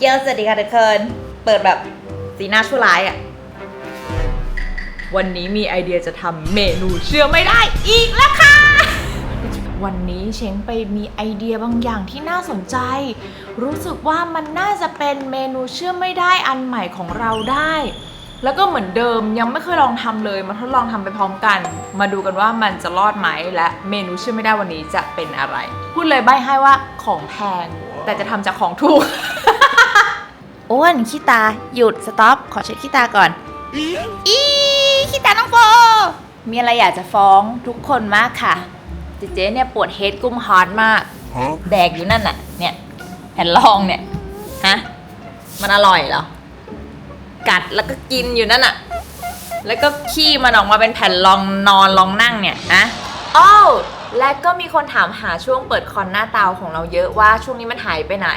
เยอะสวัสดีค่ะทุกคนเปิดแบบสีหน้าชั่วร้ายอะวันนี้มีไอเดียจะทำเมนูเชื่อไม่ได้อีกแล้วค่ะ วันนี้เช้งไปมีไอเดียบางอย่างที่น่าสนใจ รู้สึกว่ามันน่าจะเป็นเมนูเชื่อไม่ได้อันใหม่ของเราได้ แล้วก็เหมือนเดิมยังไม่เคยลองทำเลยมาทดลองทำไปพร้อมกัน มาดูกันว่ามันจะรอดไหมและเมนูเชื่อไม่ได้วันนี้จะเป็นอะไร พูดเลยใบให้ว่าของแพงแต่จะทำจากของถูก อ้วนขี้ตาหยุดสต็อปขอเช็ดขี้ตาก่อน อีขี้ตาน้องโฟมีอะไรอยากจะฟ้องทุกคนมากค่ะ เจเจเนี่ยปวดเฮดกุ้มฮาร์ดมาก Huh? แดกอยู่นั่นน่ะ เนี่ยแผ่นรองเนี่ย ฮะ มันอร่อยเหรอ กัดแล้วก็กินอยู่นั่นน่ะ แล้วก็ขี้มันออกมาเป็นแผ่นรองนอนรองนั่งเนี่ยนะอ้าว และก็มีคนถามหาช่วงเปิดคอนหน้าเตาของเราเยอะว่าช่วงนี้มันหายไปไหน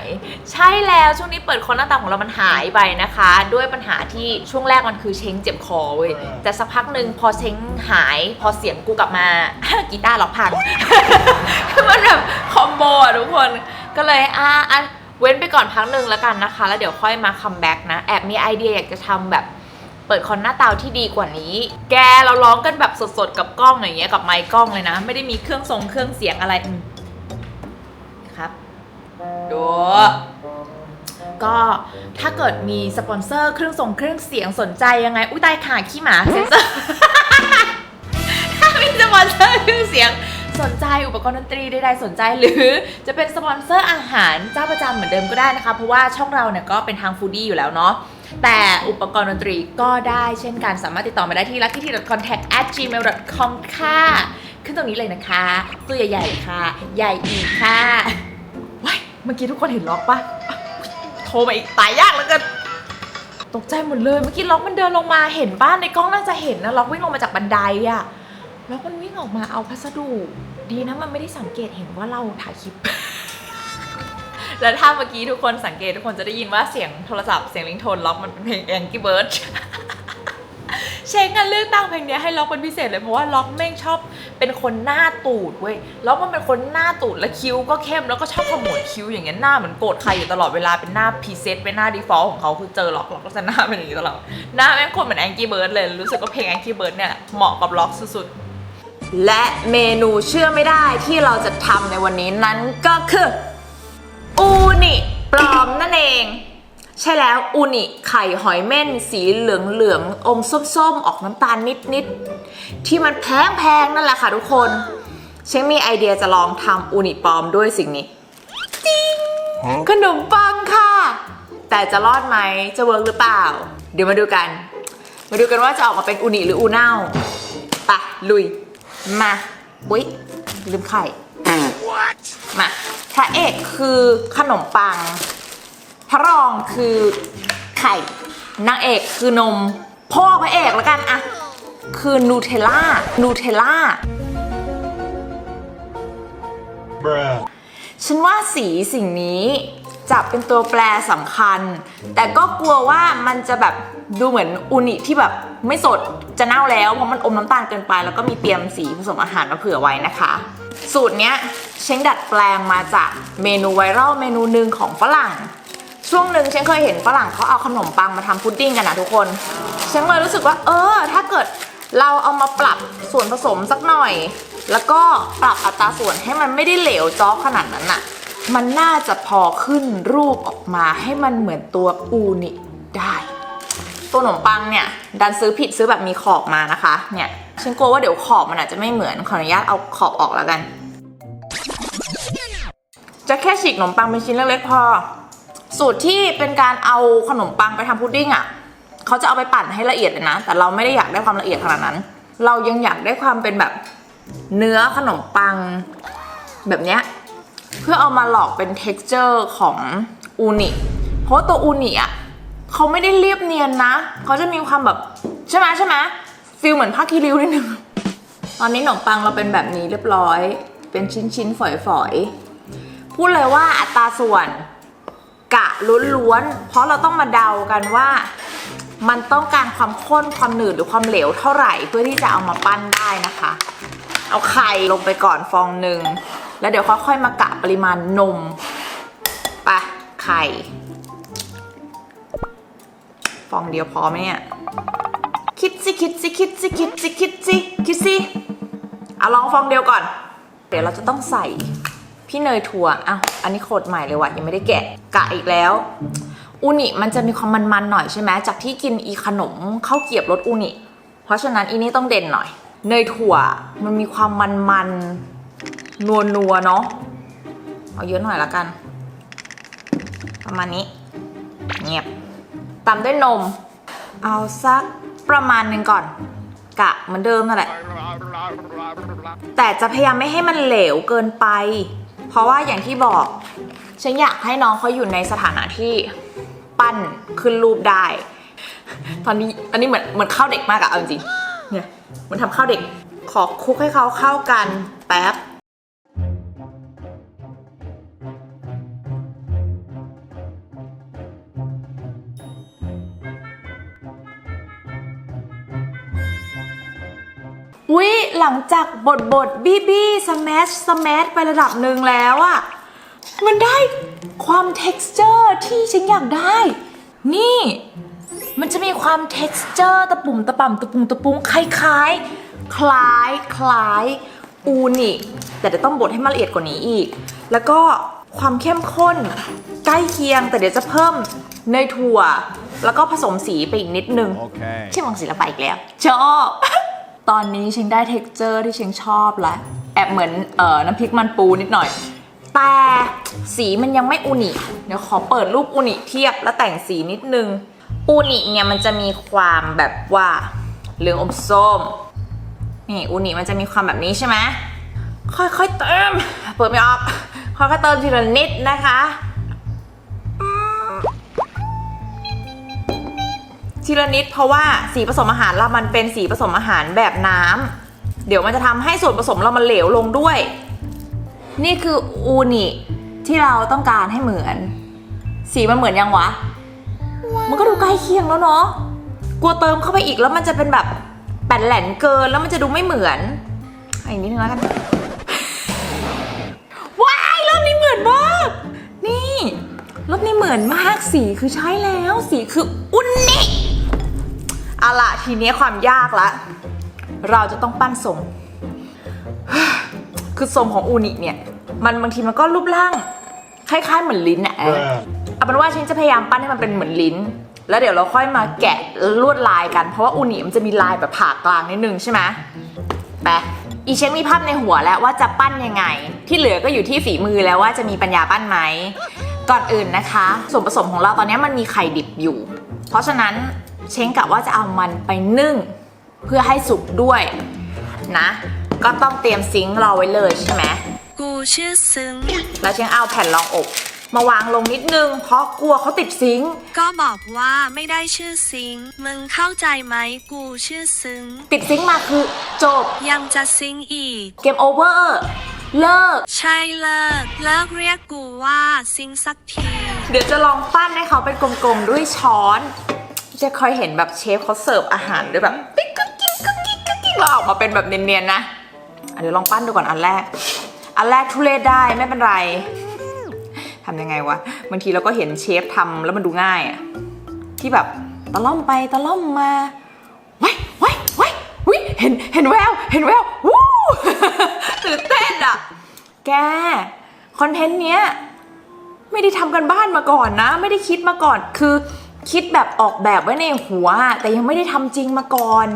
ใช่แล้วช่วงนี้เปิดคอนหน้าเตาของเรามันหายไปนะคะ ด้วยปัญหาที่ช่วงแรกมันคือเช้งเจ็บคอเว้ยแต่สักพักหนึ่งพอเช้งหายพอเสียงกูกลับมากีตาร์ล็อกพังคือมันแบบคอมโบอะทุกคนก็เลยอะอะเว้นไปก่อนพักหนึ่งแล้วกันนะคะ แล้วเดี๋ยวค่อยมาคัมแบ็กนะ แอบมีไอเดียอยากจะทำแบบ เปิดคอนหน้าเตาที่ดีกว่านี้ แกเราร้องกันแบบสดๆกับกล้องอย่างเงี้ยกับไมค์กล้องเลยนะ ไม่ได้มีเครื่องทรงเครื่องเสียงอะไรครับดูก็ถ้าเกิดมีสปอนเซอร์เครื่องทรงเครื่องเสียงสนใจยังไง อุ้ยตายขาขี้หมาเซนเซอร์ถ้ามีสปอนเซอร์เครื่องเสียงสนใจอุปกรณ์ดนตรีใดๆสนใจหรือจะเป็นสปอนเซอร์อาหารเจ้าประจำเหมือนเดิมก็ได้นะคะ เพราะว่าช่องเราเนี่ยก็เป็นทางฟูดี้อยู่แล้วเนาะ แต่อุปกรณ์ดนตรีก็ได้เช่นกันสามารถติดต่อมาได้ที่ luckyt.contact@gmail.com ค่ะ ขึ้นตรงนี้เลยนะคะ ตัวใหญ่ๆค่ะ ใหญ่อีกค่ะว้ายเมื่อกี้ทุกคนเห็นล็อกปะอะโทรมาอีกตายยากแล้วกันตกใจหมดเลยเมื่อกี้ล็อกมันเดินลงมาเห็นบ้านในกล้องน่าจะเห็นนะล็อกวิ่งลงมาจากบันไดอะแล้วมันวิ่งออกมาเอาพัสดุ ดีนะมันไม่ได้สังเกตเห็นว่าเราถ่ายคลิป แล้วถ้าเมื่อกี้ทุกคนสังเกตทุกคนจะได้ยินว่าเสียงโทรศัพท์เสียงลิงโทนล็อกมันเป็นเพลง Angry Bird เช็คกันเลือกตั้งเพลงนี้ให้ล็อกเป็นพิเศษเลยเพราะว่าล็อกแม่งชอบเป็นคนหน้าตูดเว้ยล็อกมันเป็นคนหน้าตูดและคิ้วก็เข้มแล้วก็ชอบขมวดคิ้วอย่างเงี้ยหน้าเหมือนโกรธใครอยู่ตลอดเวลาเป็นหน้าพรีเซตเป็นหน้าดีฟอลต์ของเขาคือเจอล็อกล็อกก็จะหน้าเป็นอย่างนี้ตลอดหน้าแม่งคนเหมือนแองกี้เบิร์ดเลยรู้สึกว่าเพลงแองกี้เบิร์ดเนี่ยเหมาะกับล็อกสุดๆและเมนูเชื่อไม่ได้ที่เราจะทำในวันนี้นั้นก็คือ อูนิปลอมนั่นเอง ใช่แล้วอูนิไข่หอยเม่นสีเหลืองเหลืองๆอมส้มๆ ออกน้ำตาลนิดๆ ที่มันแพงๆ นั่นแหละค่ะทุกคนเช้งมีไอเดียจะลองทำอูนิปลอมด้วยสิ่งนี้ Huh? ขนมปังค่ะ แต่จะรอดไหมจะเวิร์กหรือเปล่า เดี๋ยวมาดูกัน มาดูกันว่าจะออกมาเป็นอูนิหรืออูเน่าไปะลุยมาอุ๊ยลืมไข่ What? มา พระเอกคือขนมปัง พระรองคือไข่ นางเอกคือนม พ่อพระเอกแล้วกันอะคือนูเทลล่า นูเทลล่า Bruh. ฉันว่าสีสิ่งนี้จะเป็นตัวแปรสำคัญ แต่ก็กลัวว่ามันจะแบบดูเหมือนอูนิที่แบบไม่สดจะเน่าแล้วเพราะมันอมน้ำตาลเกินไป แล้วก็มีเตรียมสีผสมอาหารมาเผื่อไว้นะคะ สูตรเนี้ยเช้งดัดแปลงมาจากเมนูไวรัลเมนูหนึ่งของฝรั่ง ช่วงหนึ่งเช้งเคยเห็นฝรั่งเขาเอาขนมปังมาทำพุดดิ้งกันนะทุกคนเช้งเลยรู้สึกว่าเออ ถ้าเกิดเราเอามาปรับส่วนผสมสักหน่อย แล้วก็ปรับอัตราส่วนให้มันไม่ได้เหลวจ้อขนาดนั้นน่ะมันน่าจะพอขึ้นรูปออกมาให้มันเหมือนตัวอูนิได้ ตัวขนมปังเนี่ย ดันซื้อผิดซื้อแบบมีขอบมานะคะเนี่ย ฉันกลัวว่าเดี๋ยวขอบมันอาจจะไม่เหมือนขออนุญาตเอาขอบออกแล้วกัน จะแค่ฉีกขนมปังเป็นชิ้นเล็กๆพอ สูตรที่เป็นการเอาขนมปังไปทำพุดดิ้งอะเขาจะเอาไปปั่นให้ละเอียดเลยนะ แต่เราไม่ได้อยากได้ความละเอียดขนาดนั้น เรายังอยากได้ความเป็นแบบเนื้อขนมปังแบบเนี้ยเพื่อเอามาหลอกเป็น t e x t อร์ของอูนิเพราะตัวอูนิอะเขาไม่ได้เรียบเนียนนะ เขาจะมีความแบบ ใช่ไหมใช่ไหม ฟิลเหมือนผ้าคีริ้วนิดนึง ตอนนี้ขนมปังเราเป็นแบบนี้เรียบร้อย เป็นชิ้นๆฝอยๆพูดเลยว่าอัตราส่วนกะล้วนๆ เพราะเราต้องมาเดากันว่ามันต้องการความข้นความหนืดหรือความเหลวเท่าไหร่เพื่อที่จะเอามาปั้นได้นะคะ เอาไข่ลงไปก่อนฟองหนึ่ง แล้วเดี๋ยวค่อยๆมากะปริมาณนมไปะไข่ ฟองเดียวพอไหมเนี่ย คิดสิคิดสิคิดสิคิดสิคิดสิคิดสิเอาลองฟองเดียวก่อน เดี๋ยวเราจะต้องใส่พี่เนยถั่วอ้าวอันนี้โคตรใหม่เลยว่ะยังไม่ได้แกะกะอีกแล้วอูนิมันจะมีความมันๆหน่อยใช่ไหมจากที่กินอีขนมข้าวเกียบรสอูนิเพราะฉะนั้นอีนี่ต้องเด่นหน่อย เนยถั่วมันมีความมันๆนัวๆเนาะเอาเยอะหน่อยละกัน ประมาณนี้เงียบตามด้วยนม เอาสัก ประมาณหนึ่งก่อน กะเหมือนเดิมนั่นแหละ แต่จะพยายามไม่ให้มันเหลวเกินไป เพราะว่าอย่างที่บอก ฉันอยากให้น้องเขาอยู่ในสถานะที่ปั้นขึ้นรูปได้ ตอนนี้อันนี้เหมือนเหมือนข้าวเด็กมากอะเอาจริงเนี่ยเหมันทำข้าวเด็ก ขอคลุกให้เขาเข้ากันแป๊บ วิหลังจากบดบดบี้บี้สแมชสแมชไประดับหนึ่งแล้วอะมันได้ความ texture ที่ฉันอยากได้ นี่ มันจะมีความ texture ตะปุ่มตะป่ำตะปุ่มตะปุ้งคล้ายๆคล้ายคล้ายอูนิแต่เดี๋ยวต้องบดให้มันละเอียดกว่านี้อีก แล้วก็ความเข้มข้นใกล้เคียงแต่เดี๋ยวจะเพิ่มเนยถั่ว แล้วก็ผสมสีไปอีกนิดนึง Okay. ที่มองศิลปะอีกแล้วชอบ ตอนนี้ชิงได้เท็กเจอร์ที่ชิงชอบแล้วแอบเหมือนเอ่อน้ำพริกมันปูนิดหน่อย แต่สีมันยังไม่อูนิเดี๋ยวขอเปิดรูปอูนิเทียบแล้วแต่งสีนิดนึงอูนิเนี่ยมันจะมีความแบบว่าเหลืองอมส้ม นี่อูนิมันจะมีความแบบนี้ใช่ไหมค่อยๆเติม เปิดไม่ออกค่อยๆเติมทีละนิดนะคะ ทีละนิดเพราะว่าสีผสมอาหารเรามันเป็นสีผสมอาหารแบบน้ำเดี๋ยวมันจะทำให้ส่วนผสมเรามันเหลวลงด้วย นี่คืออูนิที่เราต้องการให้เหมือน สีมันเหมือนยังวะ มันก็ดูใกล้เคียงแล้วเนาะกลัวเติมเข้าไปอีกแล้วมันจะเป็นแบบแป่นแหลนเกินแล้วมันจะดูไม่เหมือนเอาอีกนิดนึงแล้วกันว้ายรอบนี้เหมือนมากนี่รอบนี้เหมือนมากสีคือใช้แล้ว สีคืออุนนิ เอาล่ะทีนี้ความยากละ เราจะต้องปั้นทรง คือทรงของอูนิเนี่ย มันบางทีมันก็รูปร่าง คล้ายๆเหมือนลิ้นอะเออ Bruh. เอาเป็นว่าฉันจะพยายามปั้นให้มันเป็นเหมือนลิ้น แล้วเดี๋ยวเราค่อยมาแกะลวดลายกัน เพราะว่าอูนิมันจะมีลายแบบผ่ากลางนิดนึงใช่ไหมไปอีเชนมีภาพในหัวแล้วว่าจะปั้นยังไง ที่เหลือก็อยู่ที่ฝีมือแล้วว่าจะมีปัญญาปั้นไหมก่อนอื่นนะคะ ส่วนผสมของเราตอนนี้มันมีไข่ดิบอยู่ เพราะฉะนั้น เช้งกะว่าจะเอามันไปนึ่ง เพื่อให้สุกด้วยนะ ก็ต้องเตรียมซิงค์รอไว้เลยใช่ไหมกูชื่อซึ้ง แล้วเชียงเอาแผ่นรองอบ มาวางลงนิดนึง เพราะกลัวเขาติดซิงค์ก็บอกว่าไม่ได้ชื่อซิง มึงเข้าใจไหมกูชื่อซึ้ง ติดซิงค์มาคือจบยังจะซิงอีก เกมโอเวอร์เลิก ใช่เลิก เลิกเรียกกูว่าซิงสักที เดี๋ยวจะลองปั้นให้เขาเป็นกลมๆด้วยช้อน จะเคยเห็นแบบเชฟเขาเสิร์ฟอาหารด้วยแบบปิ๊กกึ๊กกิ๊กกึ๊กกิ๊กกึ๊กกิ๊กแล้วออกมาเป็นแบบเนียนๆนะอะเดี๋ยวลองปั้นดูก่อนอันแรก อันแรกทุเรศได้ไม่เป็นไรทำยังไงวะบางทีเราก็เห็นเชฟทำแล้วมันดูง่ายอะที่แบบตะล่อมไปตะล่อมมาไว้ไว้ไว้วิเห็นเห็นแววเห็นแวววู้ตื่นเต้นอะแกคอนเทนต์เนี้ยไม่ได้ทำกันบ้านมาก่อนนะ ไม่ได้คิดมาก่อนคือ คิดแบบออกแบบไว้ในหัว แต่ยังไม่ได้ทำจริงมาก่อน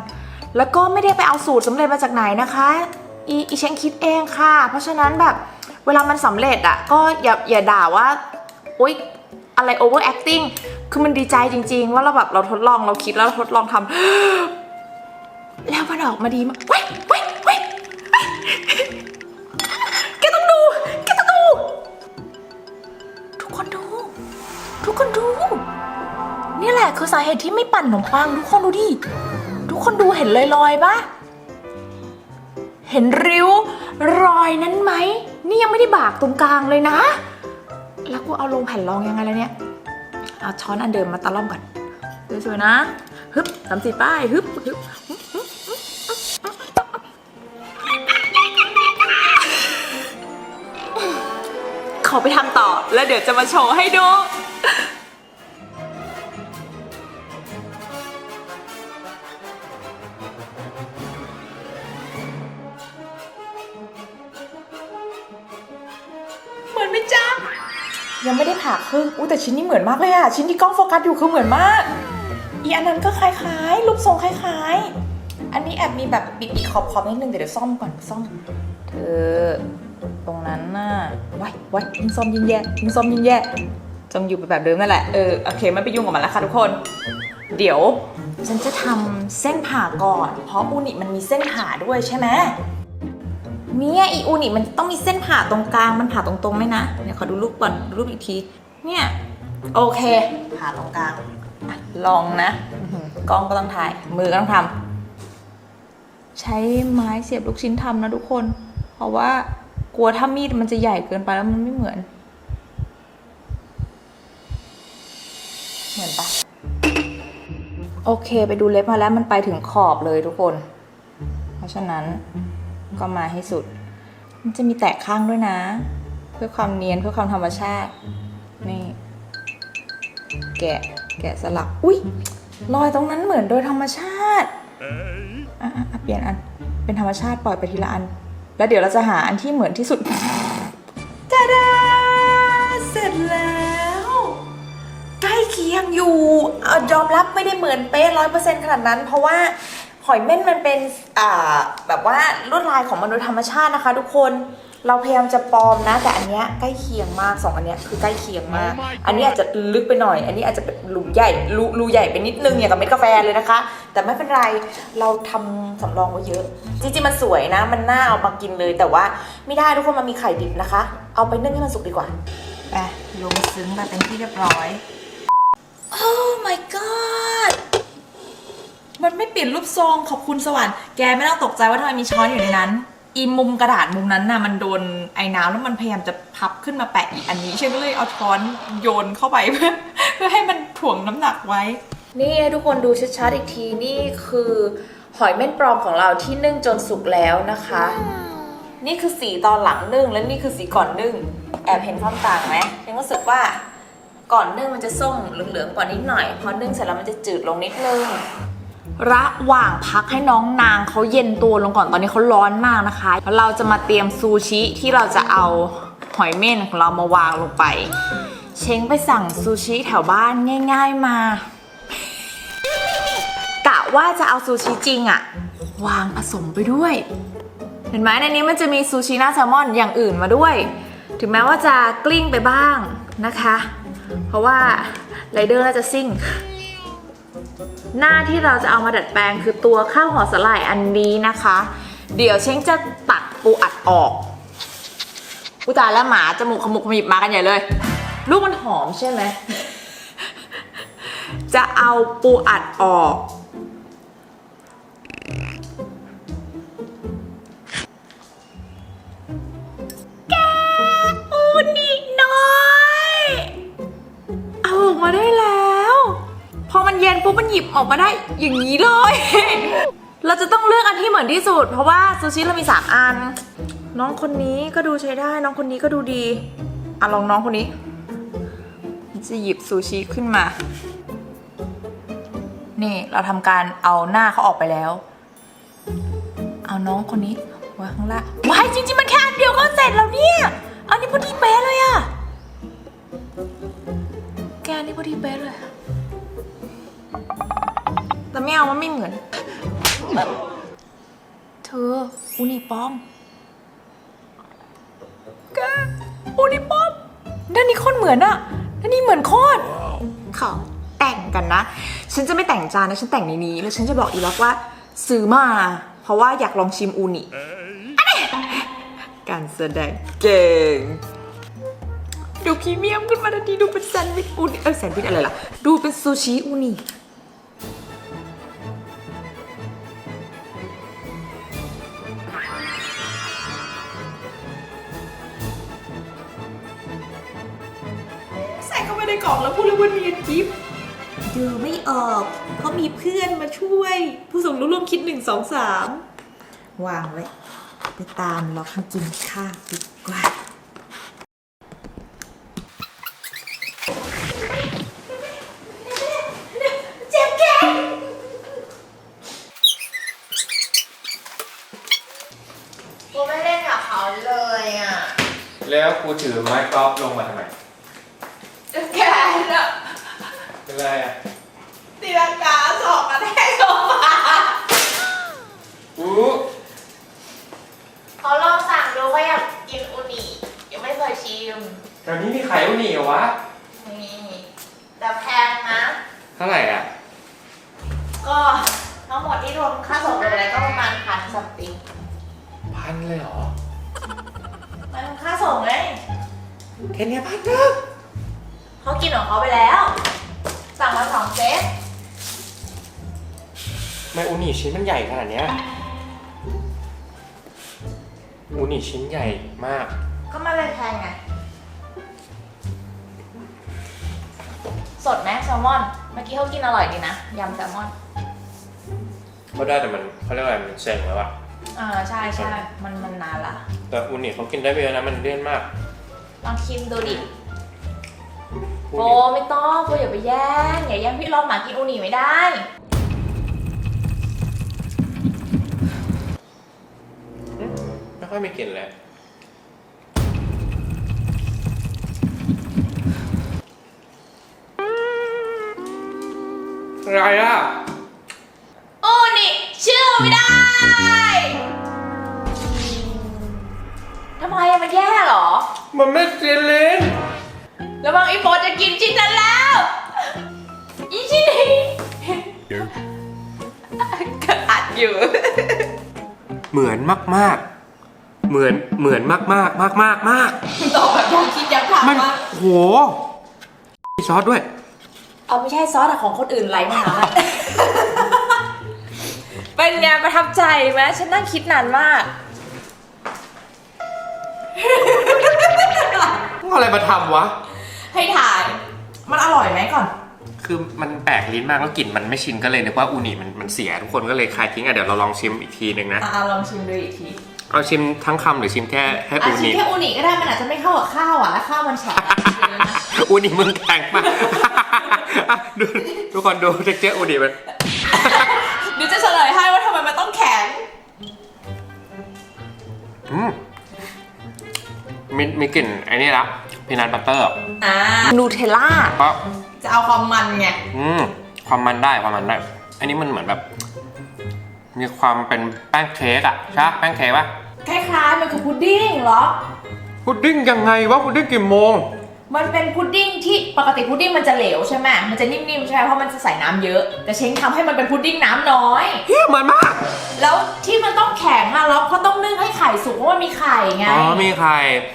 แล้วก็ไม่ได้ไปเอาสูตรสำเร็จมาจากไหนนะคะอีอีเชงคิดเองค่ะ เพราะฉะนั้นแบบเวลามันสำเร็จอะก็อย่าอย่าด่าว่าโอ๊ยอะไร over acting คือมันดีใจจริง ๆ ว่าเราแบบเราทดลองเราคิดแล้วเราทดลองทำแล้วมันออกมาดีมากเว้ยเว้ยเว้ยแกต้องดูแกต้องดู ทุกคนดู ทุกคนดู แหละคือสาเหตุที่ไม่ปั่นขนมปัง ทุกคนดูดิ ทุกคนดูเห็นลอยๆปะเห็นริ้วรอยนั้นไหม นี่ยังไม่ได้บากตรงกลางเลยนะ แล้วกูเอาลงแผ่นรองยังไงแล้วเนี่ย เอาช้อนอันเดิมมาตะล่อมก่อนสวยๆนะฮึบสามสี่ป้ายฮึบฮึบขอไปทำต่อแล้วเดี๋ยวจะมาโชว์ให้ดู ไม่ได้ผ่าครึ่งอุ้ยแต่ชิ้นนี้เหมือนมากเลยอะชิ้นที่กล้องโฟกัสอยู่คือเหมือนมาก อีอันนั้นก็คล้ายๆรูปทรงคล้ายๆ อันนี้แอบมีแบบบิดอีขอบๆนิดนึงเดี๋ยวเดี๋ยวซ่อมก่อนซ่อมเธอตรงนั้นน่ะไว้ไว้ยิงซ่อมยิงแย่ยิงซ่อมยิงแย่จงอยู่ไปแบบเดิมนั่นแหละเออโอเคไม่ไปยุ่งกับมันแล้วค่ะทุกคน เดี๋ยวฉันจะทำเส้นผ่าก่อน เพราะอูนิมันมีเส้นผ่าด้วยใช่ไหม เนี่ยอีอูนิมันต้องมีเส้นผ่าตรงกลางมันผ่าตรงๆไหมนะเดี๋ยวขอดูรูปก่อนดูรูปอีกที เนี่ยโอเค ผ่าตรงกลางอะลองนะกล้องก็ต้องถ่าย มือก็ต้องทำใช้ไม้เสียบลูกชิ้นทำนะทุกคน เพราะว่ากลัวถ้ามีดมันจะใหญ่เกินไปแล้วมันไม่เหมือน เหมือนปะโอเค ไปดูเล็บมาแล้วมันไปถึงขอบเลยทุกคน เพราะฉะนั้น ก็มาให้สุด มันจะมีแตกข้างด้วยนะ เพื่อความเนียนเพื่อความธรรมชาติ นี่ แกะแกะสลัก อุ้ยรอยตรงนั้นเหมือนโดยธรรมชาติอะอะอะเปลี่ยนอัน เป็นธรรมชาติปล่อยไปทีละอัน แล้วเดี๋ยวเราจะหาอันที่เหมือนที่สุดจ้าดาเสร็จแล้วใกล้เคียงอยู่อยอมรับไม่ได้เหมือนเป๊ะร้อยเปอร์เซ็นต์ขนาดนั้น เพราะว่า อยเม่นมันเป็นอ่าแบบว่าลวดลายของมันโดยธรรมชาตินะคะ ทุกคนเราพยายามจะปลอมนะ แต่อันเนี้ยใกล้เคียงมากสองอันเนี้ยคือใกล้เคียงมาก Oh my god อันนี้อาจจะลึกไปหน่อย อันนี้อาจจะเป็นรูใหญ่รูรูใหญ่ไปนิดนึงอย่างกับเม็ดกาแฟเลยนะคะ แต่ไม่เป็นไรเราทำสำรองไว้เยอะ จริงๆมันสวยนะ มันน่าเอามากินเลย แต่ว่าไม่ได้ทุกคนมันมีไข่ดิบนะคะ เอาไปนึ่งให้มันสุกดีกว่าไปลงซึ้งไปเป็นที่เรียบร้อย Oh my god มันไม่เปลี่ยนรูปทรงขอบคุณสวรรค์แกไม่ต้องตกใจว่าทำไมมีช้อนอยู่ในนั้นอีมุมกระดาษมุมนั้นน่ะมันโดนไอ้น้ำแล้วมันพยายามจะพับขึ้นมาแปะอีกอันนี้ฉันก็เลยเอาช้อนโยนเข้าไปเพื่อเพื่อให้มันถ่วงน้ำหนักไว้ นี่ให้ทุกคนดูชัดๆอีกทีนี่คือหอยเม่นปลอมของเราที่นึ่งจนสุกแล้วนะคะ นี่คือสีตอนหลังนึ่งและนี่คือสีก่อนนึ่ง แอบเห็นความต่างไหมฉันรู้สึกว่าก่อนนึ่งมันจะส้มเหลืองๆกว่านิดหน่อยพอนึ่งเสร็จแล้วมันจะจืดลงนิดนึง ระหว่างพักให้น้องนางเขาเย็นตัวลงก่อนตอนนี้เขาร้อนมากนะคะเราจะมาเตรียมซูชิที่เราจะเอาหอยเม่นของเรามาวางลงไป เช้งไปสั่งซูชิแถวบ้านง่าย ๆมากะว่าจะเอาซูชิจริงอะวางผสมไปด้วย เห็นไหมในนี้มันจะมีซูชิหน้าแซลมอนอย่างอื่นมาด้วย ถึงแม้ว่าจะกลิ้งไปบ้างนะคะ เพราะว่าไรเดอร์น่าจะซิ่ง หน้าที่เราจะเอามาดัดแปลงคือตัวข้าวห่อสลายอันนี้นะคะ เดี๋ยวเช้งจะตัดปูอัดออกกูตายแล้วหมาจมูกขมุกขมิบมากันใหญ่เลย ลูกมันหอมใช่ไหม จะเอาปูอัดออก แกอูนิน้อย เอาออกมาได้แล้ว พอมันเย็นปุ๊บมันหยิบออกมาได้อย่างนี้เลย เราจะต้องเลือกอันที่เหมือนที่สุด เพราะว่าซูชิเรามีสามอัน น้องคนนี้ก็ดูใช้ได้ น้องคนนี้ก็ดูดีอะลองน้องคนนี้ จะหยิบซูชิขึ้นมา นี่เราทำการเอาหน้าเขาออกไปแล้ว เอาน้องคนนี้ไว้ข้างล่างว้ายจริงๆมันแค่อันเดียวก็เสร็จแล้วเนี่ย อันนี้พอดีเป๊ะเลยอะแกอันนี้พอดีเป๊ะเลยอะ แต่ไม่เอามันไม่เหมือน เธออูนิปอมแกอูนิปอมด้านนี้โคตรเหมือนอะด้านนี้เหมือนโคตรขอแต่งกันนะ ฉันจะไม่แต่งจานนะ ฉันแต่งในนี้ แล้วฉันจะบอกอีล็อกว่าซื้อมา เพราะว่าอยากลองชิมอูนิการแสดงเก่ง ดูพรีเมียมขึ้นมาทันทีดูเป็นแซนด์วิชอูนิเออแซนด์วิชอะไรล่ะ ดูเป็นซูชิอูนิ กล่องแล้วพูดเลยว่าเนียนกิฟดูไม่ออกเพราะมีเพื่อนมาช่วย ผู้ส่งรู้ร่วมคิดหนึ่งสองสามวางไว้ ไปตามล็อกมากินข้าวดีกว่าเจ็บแกกูไม่เล่นกับเขาเลยอะ แล้วกูถือไม้กอล์ฟลงมาทำไม นี้มีขายอุนี่เหรอวะนี่แต่แพงนะ เท่าไหร่อะ ก็ทั้งหมดที่รวมค่าส่งรวมอะไรก็ประมาณพันสัมติงพันเลยเหรอ มันค่าส่งไงแค่เนี้ยพันเด้อเขากินของเขาไปแล้ว สั่งมาสองเซตทำไมอุนี่ชิ้นมันใหญ่ขนาดเนี้ยอุนี่ชิ้นใหญ่มาก ก็มาเลยแพงไง สดไหมแซลมอน เมื่อกี้เขากินอร่อยดีนะยำแซลมอนเขาได้แต่มันเขาเรียกว่าอะไรมันเซ็งแล้วอะอ่าใช่ใช่มันมันนานละแต่อุนี่เขากินได้ไม่เยอะนะมันเลี่ยนมากลองชิมดูดิอุโฟนิไม่ต้องโฟอย่าไปแย่งอย่าแย่งพี่ลองหมากินอูนิไม่ได้ ไม่ค่อยมีกลิ่นเลย อะไรอะอูนิชื่อไม่ได้ทำไมอะมันแย่เหรอ มันไม่กินลิ้นระวังอีโฟจะกินชิ้นนั้นแล้วอีชิ้นนี้ก็อัดอยู่ เหมือนมากมากๆเหมือนเหมือนมากมากมากมากมากตอบแบบยังคิดยังถามมันว่า โหมีซอสด้วย เอาไม่ใช่ซอสอะของคนอื่นไรมาหาเป็นไงประทับใจไหมฉันนั่งคิดนานมากมึงเอาอะไรมาทำวะ ให้ถ่าย มันอร่อยไหมก่อน คือมันแปลกลิ้นมากแล้วกลิ่นมันไม่ชินก็เลยนึกว่าอูนิมันมันเสียทุกคนก็เลยคลายทิ้งอะเดี๋ยวเราลองชิมอีกทีหนึ่งนะ อะลองชิมดูอีกที เอาชิมทั้งคำหรือชิมแค่แค่อะอูชิมนิ แค่อูนิก็ได้มันอาจจะไม่เข้ากับข้าวอะแล้วข้าวมันแฉะอะชิมแล้วนะอูนิมึงแข็งมาก อะดูทุกคนดูเท็กเจอร์อูนิมันเดี๋ยวจะเฉลยให้ว่าทำไมมันต้องแข็ง อืมมีมีกลิ่นไอ้นี่ละพีนัทบัตเตอร์อ่า นูเทลล่าเพราะจะเอาความมันไง อืมความมันได้ความมันได้ อันนี้มันเหมือนแบบ มีความเป็นแป้งเค้กอะใช่ปะแป้งเค้กปะคล้ายๆมันคือพุดดิ้งเหรอ พุดดิ้งยังไงวะพุดดิ้งกี่โมง มันเป็นพุดดิ้งที่ปกติพุดดิ้งมันจะเหลวใช่ไหมมันจะนิ่มๆใช่ไหมเพราะมันจะใส่น้ำเยอะ แต่เช้งทำให้มันเป็นพุดดิ้งน้ำน้อย เฮียเหมือนมาก แล้วที่มันต้องแข็งอะแล้วเขาต้องนึ่งให้ไข่สุกเพราะว่ามีไข่ไง อ๋อมีใคร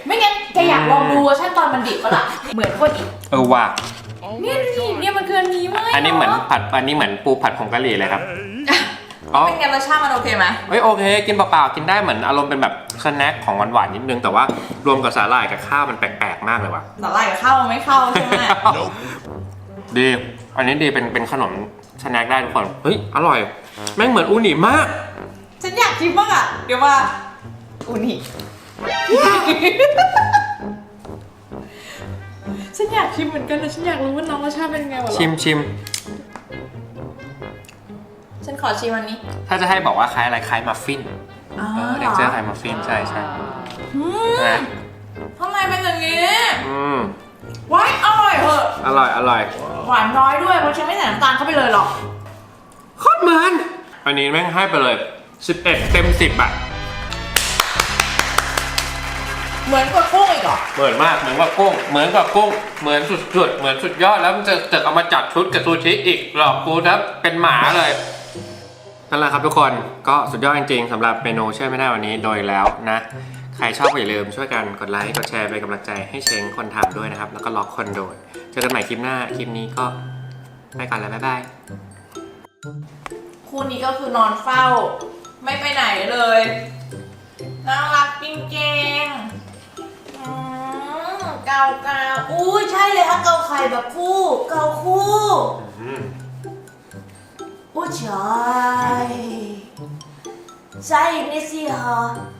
ไม่งั้นแกอยากลองดูเวอร์ชันตอนมันดิบปะล่ะ เหมือนคนอีกเออว่ะ เนี่ยดูดิเนี่ยมันคืออันนี้ไหมอันนี้เหมือนผัด อันนี้เหมือนปูผัดผงกะหรี่เลยครับ อ๋อ เป็นไงรสชาติมันโอเคไหมเอ้ยโอเค กินเปล่าๆกินได้เหมือนอารมณ์เป็นแบบสแน็คของหวานๆนิดนึงแต่ว่ารวมกับสาหร่ายกับข้าวมันแปลกๆมากเลยว่ะ แต่ไล่กับข้าวมันไม่เข้าใช่ไหม ดี อันนี้ดีเป็นเป็นขนมสแน็คได้ทุกคน เฮ้ย อร่อย แม่งเหมือนอูนิมาก ฉันอยากชิมบ้างอะ เดี๋ยวว่าอุนิฉันอยากชิมเหมือนกันแต่ฉันอยากรู้ว่าน้องรสชาติเป็นไงวะชิมชิมฉัน ขอชิมอันนี้ถ้าจะให้บอกว่าคล้ายอะไรคล้ายมัฟฟินอ๋อเออเด็กเจอคล้ายมัฟฟินใช่ใช่อืใช่ไหมมทำไมเป็นอย่างนี้อืมว้ายอร่อยเหอะอร่อยอร่อยหวานน้อยด้วยเพราะฉันไม่ใส่น้ำตาลเข้าไปเลยหรอกโคตรเหมือนอันนี้แม่งให้ไปเลย 11 เต็ม 10อะเหมือนกับกุ้งอีกเหรอเหมือนมากเหมือนกับกุ้ง เหมือนกับกุ้ง เหมือนสุดๆเหมือนสุดยอดแล้วมันจะจะเอามาจัดชุดกับซูชิอีกหลอกกูนะเป็นหมาเลย นั่นแหละครับทุกคนก็สุดยอดจริงๆสำหรับเมนูเชื่อไม่ได้วันนี้โดยแล้วนะ ใครชอบก็อย่าลืมช่วยกันกดไลค์กดแชร์เป็นกำลังใจให้เช้งคนทำด้วยนะครับ แล้วก็ล็อกคนโดยเจอกันใหม่คลิปหน้าคลิปนี้ก็ไปก่อนแล้วบ๊ายบายคู่นี้ก็คือนอนเฝ้า ไม่ไปไหนเลยน่ารักจริงๆอืมเกาเกาอู้ยใช่เลยค่ะเกาไข่แบบคู่ เกาคู่อู้ใช่ใช่นี่สิฮะ